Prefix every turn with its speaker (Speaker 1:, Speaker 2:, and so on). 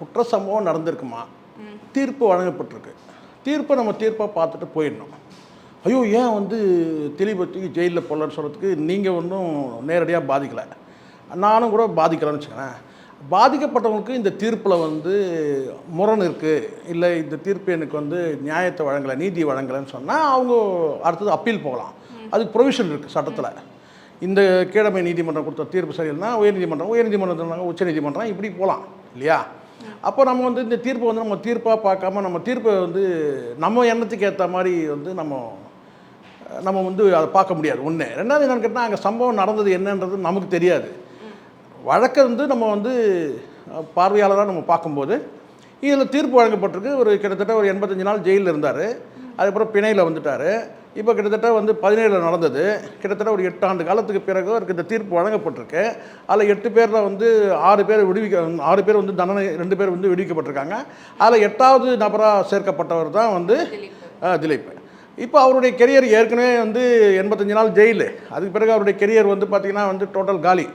Speaker 1: குற்ற சம்பவம் நடந்திருக்குமா? தீர்ப்பு வழங்கப்பட்டிருக்கு. தீர்ப்பை நம்ம தீர்ப்பாக பார்த்துட்டு போயிடணும். ஐயோ ஏன் வந்து திலீபத்துக்கு ஜெயிலில் போடலன்னு சொல்கிறதுக்கு நீங்கள் ஒன்றும் நேரடியாக பாதிக்கலை. நானும் கூட பாதிக்கலைன்னு வச்சுக்கோங்களேன். பாதிக்கப்பட்டவங்களுக்கு இந்த தீர்ப்பில் வந்து முரண் இருக்குது இல்லை இந்த தீர்ப்பு எனக்கு வந்து நியாயத்தை வழங்கலை நீதி வழங்கலைன்னு சொன்னால் அவங்க அடுத்தது அப்பீல் போகலாம். அதுக்கு ப்ரொவிஷன் இருக்குது சட்டத்தில். இந்த கீழமை நீதிமன்றம் கொடுத்த தீர்ப்பு சரியில்லைன்னா உயர்நீதிமன்றம் உயர்நீதிமன்றம் உச்சநீதிமன்றம் இப்படி போகலாம். இல்லையா? அப்போ நம்ம வந்து இந்த தீர்ப்பை வந்து நம்ம தீர்ப்பாக பார்க்காம நம்ம தீர்ப்பை வந்து நம்ம எண்ணத்துக்கு ஏற்ற மாதிரி வந்து நம்ம நம்ம வந்து அதை பார்க்க முடியாது. ஒன்று ரெண்டாவது என்னென்னு கேட்டால் அங்கே சம்பவம் நடந்தது என்னன்றது நமக்கு தெரியாது. வழக்கை வந்து நம்ம வந்து பார்வையாளராக நம்ம பார்க்கும்போது இதில் தீர்ப்பு வழங்கப்பட்டிருக்கு. ஒரு கிட்டத்தட்ட ஒரு எண்பத்தஞ்சு நாள் ஜெயிலில் இருந்தார். அதுக்கப்புறம் பிணையில் வந்துட்டார். இப்போ கிட்டத்தட்ட வந்து பதினேழில் நடந்தது. கிட்டத்தட்ட ஒரு எட்டு ஆண்டு காலத்துக்கு பிறகு அவருக்கு இந்த தீர்ப்பு வழங்கப்பட்டிருக்கு. அதில் எட்டு பேரில் வந்து ஆறு பேர் விடுவிக்க ஆறு பேர் வந்து தண்டனை ரெண்டு பேர் வந்து விடுவிக்கப்பட்டிருக்காங்க. அதில் எட்டாவது நபராக சேர்க்கப்பட்டவர் தான் வந்து திலீப். இப்போ அவருடைய கெரியர் ஏற்கனவே வந்து எண்பத்தஞ்சு நாள் ஜெயிலு. அதுக்கு பிறகு அவருடைய கெரியர் வந்து பார்த்திங்கன்னா வந்து டோட்டல் காலி.